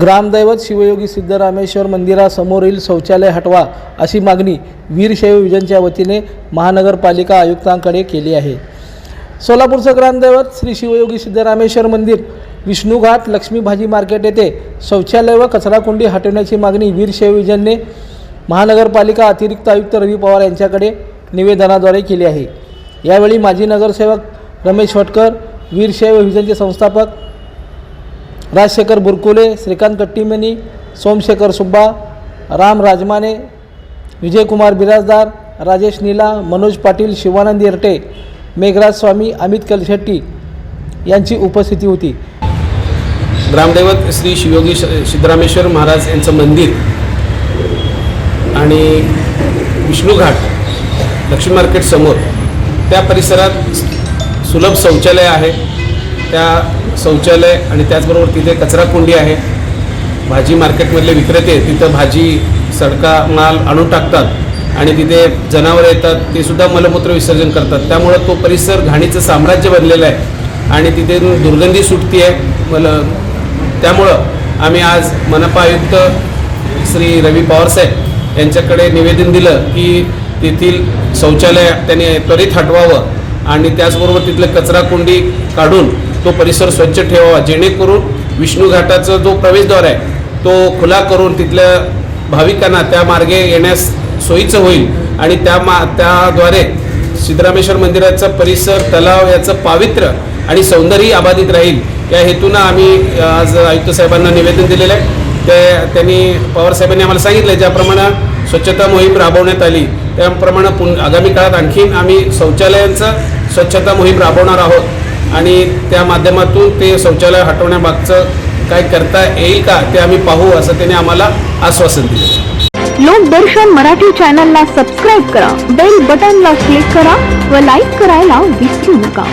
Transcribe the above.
ग्रामदैवत शिवयोगी सिद्धरामेश्वर मंदिरासमोरील शौचालय हटवा अशी मागणी वीरशैव विजनच्या वतीने महानगरपालिका आयुक्तांकडे केली आहे. सोलापूरचं ग्रामदैवत श्री शिवयोगी सिद्धरामेश्वर मंदिर विष्णूघाट लक्ष्मी भाजी मार्केट येथे शौचालय व कचराकुंडी हटवण्याची मागणी वीरशैव विजनने महानगरपालिका अतिरिक्त आयुक्त रवी पवार यांच्याकडे निवेदनाद्वारे केली आहे. यावेळी माजी नगरसेवक रमेश फटकर वीरशैव विजनचे संस्थापक राजशेखर बुरकुले श्रीकांत कट्टीमनी सोमशेखर सुब्बा राम राजमाने विजयकुमार बिराजदार राजेश नीला मनोज पाटील शिवानंद येरटे मेघराज स्वामी अमित कलशेट्टी यांची उपस्थिती होती. ग्रामदैवत श्री शिवयोगी सिद्धरामेश्वर महाराज यांचं मंदिर आणि विष्णूघाट लक्ष्मी मार्केट समोर त्या परिसरात सुलभ शौचालय आहे. त्या शौचालय आणि त्याचबरोबर तिथे कचराकुंडी आहे. भाजी मार्केटमधले विक्रेते तिथं भाजी सडका माल आणून टाकतात आणि तिथे जनावरं येतात. ते सुद्धा मलमूत्र विसर्जन करतात. त्यामुळं तो परिसर घाणीचं साम्राज्य बनलेलं आहे आणि तिथे दुर्गंधी सुटती आहे मल त्यामुळं आम्ही आज मनपा आयुक्त श्री रवी पवारसाहेब यांच्याकडे निवेदन दिलं की तेथील शौचालय त्याने त्वरित हटवावं आणि त्याचबरोबर तिथलं कचराकुंडी काढून तो परिसर स्वच्छ ठेवावा. जेणेकरून विष्णू घाटाचा जो प्रवेशद्वार आहे तो खुला करून तिथल्या भाविकांना त्या मार्गे येण्यास सोयीचं होईल. आणि त्या मा त्याद्वारे सिद्धरामेश्वर मंदिराचा परिसर तलाव याचं पावित्र्य आणि सौंदर्य अबाधित राहील. या हेतूनं आम्ही आज आयुक्त साहेबांना निवेदन दिलेलं आहे. ते त्यांनी पवार साहेबांनी आम्हाला सांगितलं ज्याप्रमाणे स्वच्छता मोहीम राबवण्यात आली त्याप्रमाणे पुन आगामी काळात आणखीन आम्ही शौचालयांचं स्वच्छता मोहीम राबवणार आहोत. आणि त्या माध्यमातून ते शौचालय हटवण्यामागचं काय करता येईल का ते आम्ही पाहू असं त्याने आम्हाला आश्वासन दिलं. लोकदर्शन मराठी चॅनलला सबस्क्राईब करा बेल बटनला क्लिक करा व लाईक करायला विसरू नका.